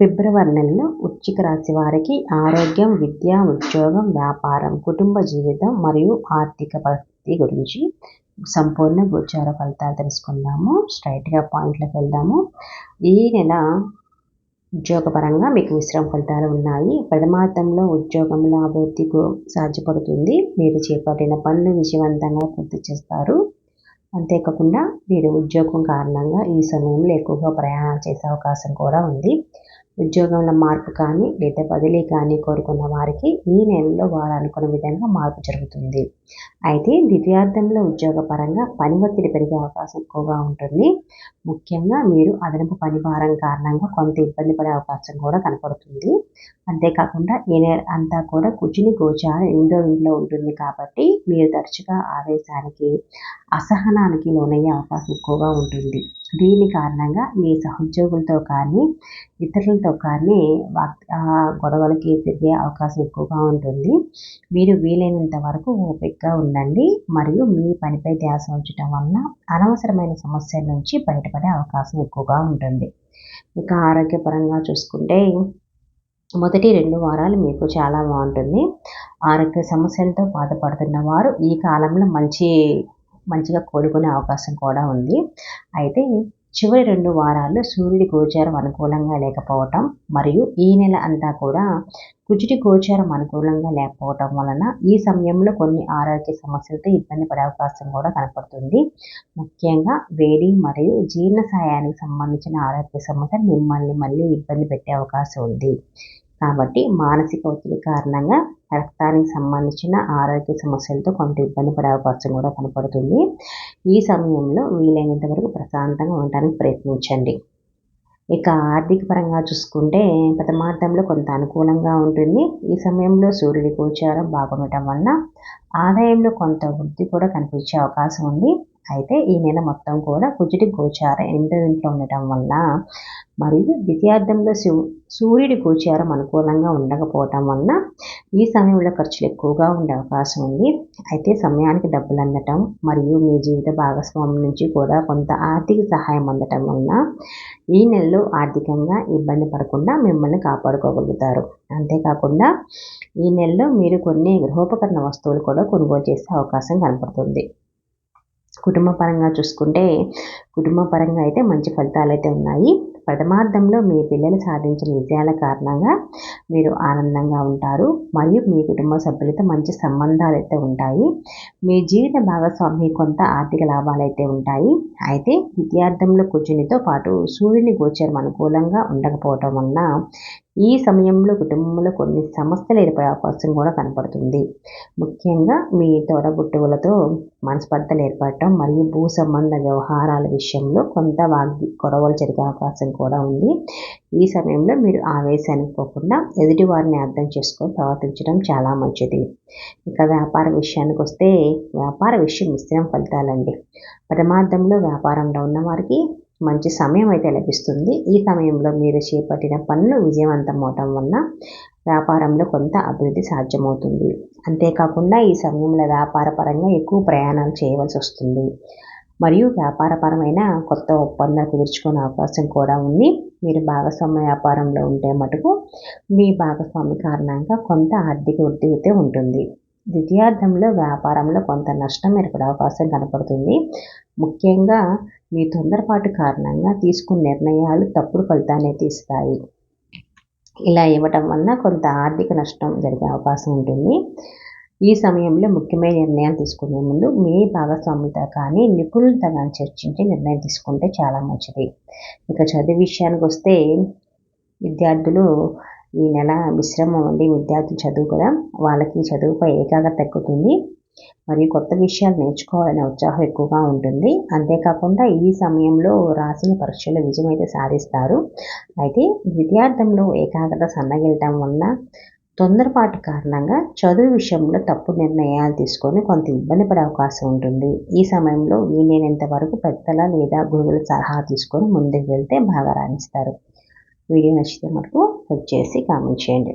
ఫిబ్రవరి నెలలో వృశ్చిక రాశి వారికి ఆరోగ్యం విద్య ఉద్యోగం వ్యాపారం కుటుంబ జీవితం మరియు ఆర్థిక పరిస్థితి గురించి సంపూర్ణ గోచార ఫలితాలు తెలుసుకుందాము. స్ట్రైట్గా పాయింట్లోకి వెళ్దాము. ఈ నెల ఉద్యోగపరంగా మీకు మిశ్రమ ఫలితాలు ఉన్నాయి. ప్రథమార్థంలో ఉద్యోగంలో అభివృద్ధికు సాధ్యపడుతుంది. మీరు చేపట్టిన పనులు విజయవంతంగా పూర్తి చేస్తారు. అంతేకాకుండా మీరు ఉద్యోగం కారణంగా ఈ సమయంలో ఎక్కువగా ప్రయాణాలు చేసే అవకాశం కూడా ఉంది. ఉద్యోగంలో మార్పు కానీ లేదా బదిలీ కానీ కోరుకున్న వారికి ఈ నెలలో వారు అనుకున్న విధంగా మార్పు జరుగుతుంది. అయితే ద్వితీయార్థంలో ఉద్యోగపరంగా పని ఒత్తిడి పెరిగే అవకాశం ఎక్కువగా ఉంటుంది. ముఖ్యంగా మీరు అదనపు పని భారం కారణంగా కొంత ఇబ్బంది పడే అవకాశం కూడా కనపడుతుంది. అంతేకాకుండా ఈ నెల అంతా కూడా కుచిని గోచార ఇండో ఇంట్లో ఉంటుంది కాబట్టి మీరు తరచుగా ఆవేశానికి అసహనానికి లోనయ్యే అవకాశం ఎక్కువగా ఉంటుంది. దీని కారణంగా మీ సహోద్యోగులతో కానీ ఇతరులతో కానీ గొడవలకి తిరిగే అవకాశం ఎక్కువగా ఉంటుంది. మీరు వీలైనంత వరకు ఓపికగా ఉండండి. మరియు మీ పనిపై ధ్యాస ఉంచడం వలన అనవసరమైన సమస్యల నుంచి బయటపడే అవకాశం ఎక్కువగా ఉంటుంది. ఇక ఆరోగ్యపరంగా చూసుకుంటే మొదటి రెండు వారాలు మీకు చాలా బాగుంటుంది. ఆరోగ్య సమస్యలతో బాధపడుతున్న వారు ఈ కాలంలో మంచి మంచిగా కోలుకునే అవకాశం కూడా ఉంది. అయితే చివరి రెండు వారాల్లో సూర్యుడి గోచారం అనుకూలంగా లేకపోవటం మరియు ఈ నెల అంతా కూడా కుజుడి గోచారం అనుకూలంగా లేకపోవటం వలన ఈ సమయంలో కొన్ని ఆరోగ్య సమస్యలతో ఇబ్బంది పడే అవకాశం కూడా కనపడుతుంది. ముఖ్యంగా వేడి మరియు జీర్ణసాయానికి సంబంధించిన ఆరోగ్య సమస్య మిమ్మల్ని మళ్ళీ ఇబ్బంది పెట్టే అవకాశం ఉంది. కాబట్టి మానసిక ఒత్తిడి కారణంగా రక్తానికి సంబంధించిన ఆరోగ్య సమస్యలతో కొంత ఇబ్బంది పడే అవకాశం కూడా కనపడుతుంది. ఈ సమయంలో వీలైనంత వరకు ప్రశాంతంగా ఉండడానికి ప్రయత్నించండి. ఇక ఆర్థిక పరంగా చూసుకుంటే ప్రథమార్థంలో కొంత అనుకూలంగా ఉంటుంది. ఈ సమయంలో సూర్యుడి గోచారం బాగుండటం వలన ఆదాయంలో కొంత వృద్ధి కూడా కనిపించే అవకాశం ఉంది. అయితే ఈ నెల మొత్తం కూడా కుజుడి గోచారం ఎనిమిదో ఇంట్లో ఉండటం వల్ల మరియు ద్వితీయార్థంలో సూర్యుడి గోచారం అనుకూలంగా ఉండకపోవటం వలన ఈ సమయంలో ఖర్చులు ఎక్కువగా ఉండే అవకాశం ఉంది. అయితే సమయానికి డబ్బులు అందటం మరియు మీ జీవిత భాగస్వామి నుంచి కూడా కొంత ఆర్థిక సహాయం అందటం వలన ఈ నెలలో ఆర్థికంగా ఇబ్బంది పడకుండా మిమ్మల్ని కాపాడుకోగలుగుతారు. అంతేకాకుండా ఈ నెలలో మీరు కొన్ని గృహోపకరణ వస్తువులు కూడా కొనుగోలు చేసే అవకాశం కనపడుతుంది. కుటుంబ పరంగా చూసుకుంటే కుటుంబ పరంగా అయితే మంచి ఫలితాలు అయితే ఉన్నాయి. ప్రథమార్థంలో మీ పిల్లలు సాధించిన విజయాల కారణంగా మీరు ఆనందంగా ఉంటారు. మరియు మీ కుటుంబ సభ్యులతో మంచి సంబంధాలు అయితే ఉంటాయి. మీ జీవిత భాగస్వామి కొంత ఆర్థిక లాభాలు అయితే ఉంటాయి. అయితే విద్యార్థంలో కూర్చునితో పాటు సూర్యుని గోచరం అనుకూలంగా ఉండకపోవటం వలన ఈ సమయంలో కుటుంబంలో కొన్ని సమస్యలు ఏర్పడే అవకాశం కూడా కనపడుతుంది. ముఖ్యంగా మీ తోడబుట్టువులతో మనస్పర్ధలు ఏర్పడటం మరియు భూ సంబంధ వ్యవహారాల విషయంలో కొంత వాగ్ గొడవలు జరిగే అవకాశం కూడా ఉంది. ఈ సమయంలో మీరు ఆవేశానికి పోకుండా ఎదుటి వారిని అర్థం చేసుకొని ప్రవర్తించడం చాలా మంచిది. ఇక వ్యాపార విషయానికి వస్తే వ్యాపార విషయం మిశ్రమ ఫలితాలండి. ప్రమాదంలో వ్యాపారంలో ఉన్న వారికి మంచి సమయం అయితే లభిస్తుంది. ఈ సమయంలో మీరు చేపట్టిన పనులు విజయవంతం అవటం వలన వ్యాపారంలో కొంత అభివృద్ధి సాధ్యమవుతుంది. అంతేకాకుండా ఈ సమయంలో వ్యాపారపరంగా ఎక్కువ ప్రయాణాలు చేయవలసి వస్తుంది. మరియు వ్యాపారపరమైన కొత్త ఒప్పందాలు కుదుర్చుకునే అవకాశం కూడా ఉంది. మీరు భాగస్వామ్య వ్యాపారంలో ఉంటే మటుకు మీ భాగస్వామి కారణంగా కొంత ఆర్థిక వృద్ధి అయితే ఉంటుంది. ద్వితీయార్థంలో వ్యాపారంలో కొంత నష్టం ఏర్పడే అవకాశం కనపడుతుంది. ముఖ్యంగా మీ తొందరపాటు కారణంగా తీసుకున్న నిర్ణయాలు తప్పుడు ఫలితాన్ని తీస్తాయి. ఇలా ఇవ్వటం వలన కొంత ఆర్థిక నష్టం జరిగే అవకాశం ఉంటుంది. ఈ సమయంలో ముఖ్యమైన నిర్ణయాలు తీసుకునే ముందు మీ భాగస్వామితో కానీ నిపుణులతో కానీ చర్చించి నిర్ణయం తీసుకుంటే చాలా మంచిది. ఇక చదువు విషయానికి వస్తే విద్యార్థులు ఈ నెల మిశ్రమం ఉంది విద్యార్థులు చదువు కదా వాళ్ళకి చదువుపై ఏకాగ్రత ఎక్కుతుంది. మరియు కొత్త విషయాలు నేర్చుకోవాలనే ఉత్సాహం ఎక్కువగా ఉంటుంది. అంతేకాకుండా ఈ సమయంలో రాసిన పరీక్షలు విజయమైతే సాధిస్తారు. అయితే విద్యార్థంలో ఏకాగ్రత సన్నగిలటం వలన తొందరపాటు కారణంగా చదువు విషయంలో తప్పు నిర్ణయాలు తీసుకొని కొంత ఇబ్బంది పడే అవకాశం ఉంటుంది. ఈ సమయంలో వీలైనంత వరకు పెద్దల లేదా గురువుల సలహా తీసుకొని ముందుకు వెళ్తే బాగా రాణిస్తారు. వీడియో నచ్చితే మటుకు చేసి కామెంట్ చేయండి.